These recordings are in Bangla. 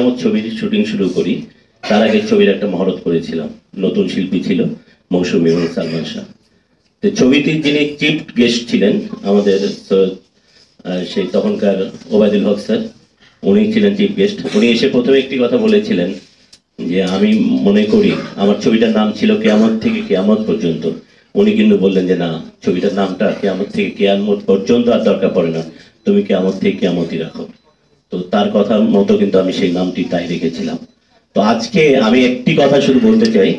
কেয়ামত ছবির শুটিং শুরু করি, তার আগে ছবির একটা মহরত করেছিলাম। নতুন শিল্পী ছিল মৌসুমী এবং সালমান শাহ। তো ছবিটির যিনি চিফ গেস্ট ছিলেন আমাদের সেই তখনকার ওবায়দুল হক স্যার, উনি ছিলেন চিফ গেস্ট। উনি এসে প্রথমে একটি কথা বলেছিলেন যে, আমি মনে করি আমার ছবিটার নাম ছিল কেয়ামত থেকে কেয়ামত পর্যন্ত। উনি কিন্তু বললেন যে, না, ছবিটার নামটা কেয়ামত থেকে কেয়ামত পর্যন্ত আর দরকার পড়ে না। তুমি কেয়ামত থেকে কেয়ামতই রাখো। তো তার কথা মতো কিন্তু আমি সেই নামটি তাই রেখেছিলাম। তো আজকে আমি একটি কথা শুধু বলতে চাই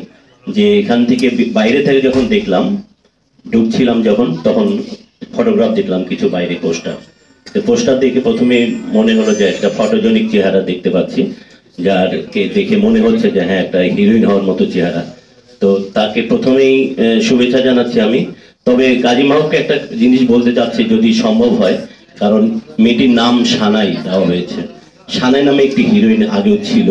যে এখান থেকে বাইরে থেকে যখন দেখলাম, ঢুকছিলাম যখন, তখন ফটোগ্রাফ দেখলাম কিছু বাইরে পোস্টার তো পোস্টার দেখে প্রথমে মনে হলো যে একটা ফটোজনিক চেহারা দেখতে পাচ্ছি যার কে দেখে মনে হচ্ছে যে হ্যাঁ একটা হিরোইন হওয়ার মতো চেহারা। তো তাকে প্রথমেই শুভেচ্ছা জানাচ্ছি আমি। তবে কাজী মাহবকে একটা জিনিস বলতে চাচ্ছি, যদি সম্ভব হয় কারণ মেয়েটির নাম সানাই দেওয়া হয়েছে। সানাই নামে একটি হিরোইন আগেও ছিল।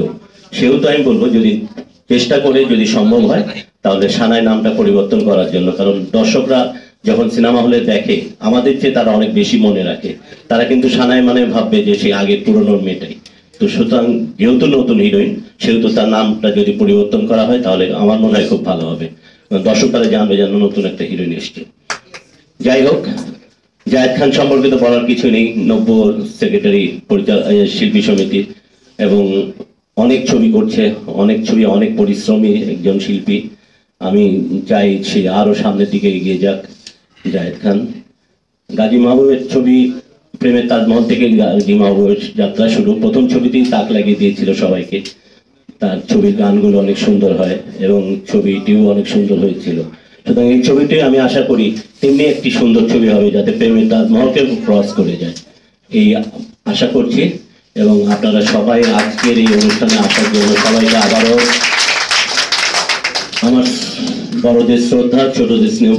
সেও তো আমি বলব, যদি চেষ্টা করে যদি সম্ভব হয়, তাহলে সানাই নামটা পরিবর্তন করার জন্য। কারণ দর্শকরা যখন সিনেমা হলে দেখে, আমাদের চেয়ে তারা অনেক বেশি মনে রাখে। তারা কিন্তু সানাই মানে ভাববে যে সে আগের পুরনো মেয়েটাই। তো সুতরাং যেহেতু নতুন হিরোইন সেহেতু তার নামটা যদি পরিবর্তন করা হয়, তাহলে আমার মনে হয় খুব ভালো হবে। দর্শকরা জানবে যেন নতুন একটা হিরোইন এসছে। যাই হোক জায়েদ খান সম্পর্কে তো বলার কিছু নেই। নব্য সেক্রেটারি শিল্পী সমিতি এবং অনেক ছবি করছে, অনেক ছবি, অনেক পরিশ্রমী একজন শিল্পী। আমি চাই সে আরও সামনের দিকে এগিয়ে যাক জায়েদ খান। গাজী মাহবুবের ছবি, প্রেমের তাজমহল থেকে গাজী মাহবুবের যাত্রা শুরু। প্রথম ছবিতেই তাক লাগিয়ে দিয়েছিল সবাইকে। তার ছবির গানগুলো অনেক সুন্দর হয় এবং ছবিটিও অনেক সুন্দর হয়েছিল। সুতরাং এই ছবিটি আমি আশা করি তেমনি একটি সুন্দর ছবি হবে যাতে প্রেমের তাজমহলকে ক্রস করে যায়। এই আশা করছি এবং আপনারা সবাই আজকের এই অনুষ্ঠানে আসার জন্য সবাইকে আবারও আমার বড়দের শ্রদ্ধা, ছোটদের স্নেহ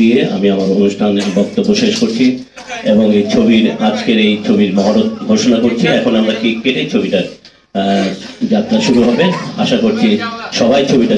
দিয়ে আমি আমার অনুষ্ঠানের বক্তব্য শেষ করছি এবং এই ছবির, আজকের এই ছবির মহরত ঘোষণা করছি। এখন আমরা কেক কেটে ছবিটার যাত্রা শুরু হবে। আশা করছি সবাই জন্য